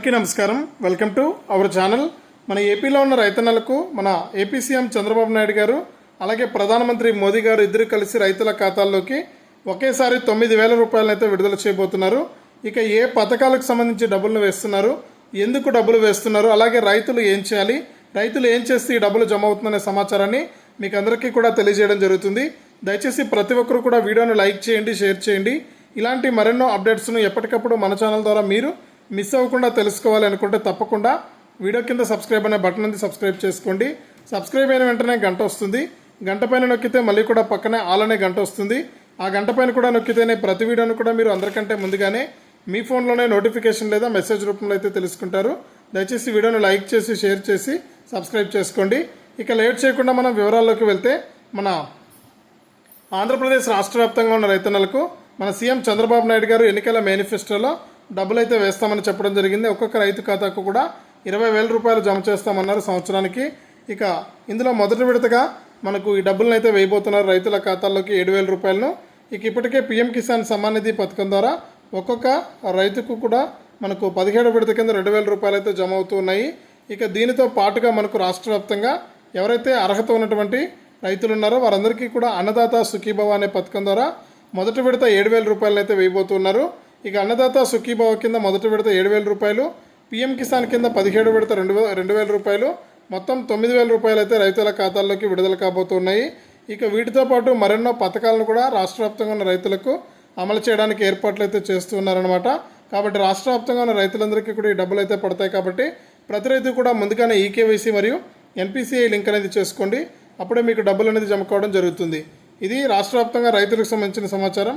అందరికీ నమస్కారం. Welcome to our channel. మన ఏపీలో ఉన్న రైతన్నలకు మన ఏపీ సీఎం చంద్రబాబు నాయుడు గారు అలాగే ప్రధానమంత్రి మోదీ గారు ఇద్దరు కలిసి రైతుల ఖాతాల్లోకి ఒకేసారి తొమ్మిది వేల రూపాయలను అయితే విడుదల చేయబోతున్నారు. ఇక ఏ పథకాలకు సంబంధించి డబ్బులను వేస్తున్నారు? ఎందుకు డబ్బులు వేస్తున్నారు? అలాగే రైతులు ఏం చేయాలి? రైతులు ఏం చేస్తే ఈ డబ్బులు జమ అవుతుందనే సమాచారాన్ని మీకు అందరికీ కూడా తెలియజేయడం జరుగుతుంది. దయచేసి ప్రతి ఒక్కరు కూడా వీడియోను లైక్ చేయండి షేర్ చేయండి. ఇలాంటి మరెన్నో అప్డేట్స్ను ఎప్పటికప్పుడు మన ఛానల్ ద్వారా మీరు మిస్ అవ్వకుండా తెలుసుకోవాలి అనుకుంటే తప్పకుండా వీడియో కింద సబ్స్క్రైబ్ అనే బటన్ ఉంది సబ్స్క్రైబ్ చేసుకోండి. సబ్స్క్రైబ్ అయిన వెంటనే గంట వస్తుంది. గంట పైన నొక్కితే మళ్ళీ కూడా పక్కనే ఆల్ అనే గంట వస్తుంది. ఆ గంట పైన కూడా నొక్కితేనే ప్రతి వీడియోను కూడా మీరు అందరికంటే ముందుగానే మీ ఫోన్లోనే నోటిఫికేషన్ లేదా మెసేజ్ రూపంలో అయితే తెలుసుకుంటారు. దయచేసి వీడియోను లైక్ చేసి షేర్ చేసి సబ్స్క్రైబ్ చేసుకోండి. ఇక లేట్ చేయకుండా మనం వివరాల్లోకి వెళ్తే మన ఆంధ్రప్రదేశ్ రాష్ట్ర వ్యాప్తంగా ఉన్న రైతన్నలకు మన సీఎం చంద్రబాబు నాయుడు గారు ఎన్నికల మేనిఫెస్టోలో డబ్బులు అయితే వేస్తామని చెప్పడం జరిగింది. ఒక్కొక్క రైతు ఖాతాకు కూడా ఇరవై వేల రూపాయలు జమ చేస్తామన్నారు సంవత్సరానికి. ఇక ఇందులో మొదటి విడతగా మనకు ఈ డబ్బులను అయితే వేయబోతున్నారు రైతుల ఖాతాల్లోకి ఏడు వేల రూపాయలను. ఇక ఇప్పటికే పీఎం కిసాన్ సమ్మాన్ నిధి పథకం ద్వారా ఒక్కొక్క రైతుకు కూడా మనకు పదిహేడు విడత కింద రెండు వేల రూపాయలు అయితే జమ అవుతున్నాయి ఇక దీనితో పాటుగా మనకు రాష్ట్ర వ్యాప్తంగా ఎవరైతే అర్హత ఉన్నటువంటి రైతులు ఉన్నారో వారందరికీ కూడా అన్నదాత సుఖీభవ అనే పథకం ద్వారా మొదటి విడత ఏడు వేల రూపాయలు అయితే వేయబోతున్నారు. ఇక అన్నదాత సుఖీభావ కింద మొదటి విడత ఏడు వేల రూపాయలు పీఎం కిసాన్ కింద పదిహేడు విడత రెండు రెండు వేల రూపాయలు మొత్తం తొమ్మిది వేల రూపాయలు అయితే రైతుల ఖాతాల్లోకి విడుదల కాబోతున్నాయి. ఇక వీటితో పాటు మరెన్నో పథకాలను కూడా రాష్ట్ర వ్యాప్తంగా ఉన్న రైతులకు అమలు చేయడానికి ఏర్పాట్లు అయితే చేస్తున్నారనమాట కాబట్టి రాష్ట్ర వ్యాప్తంగా ఉన్న రైతులందరికీ కూడా ఈ డబ్బులు అయితే పడతాయి కాబట్టి ప్రతి రైతు కూడా ముందుగానే ఈకేవైసీ మరియు ఎన్పిసిఐ లింక్ అనేది చేసుకోండి. అప్పుడే మీకు డబ్బులు అనేది జమ కావడం జరుగుతుంది. ఇది రాష్ట్ర వ్యాప్తంగా రైతులకు సంబంధించిన సమాచారం.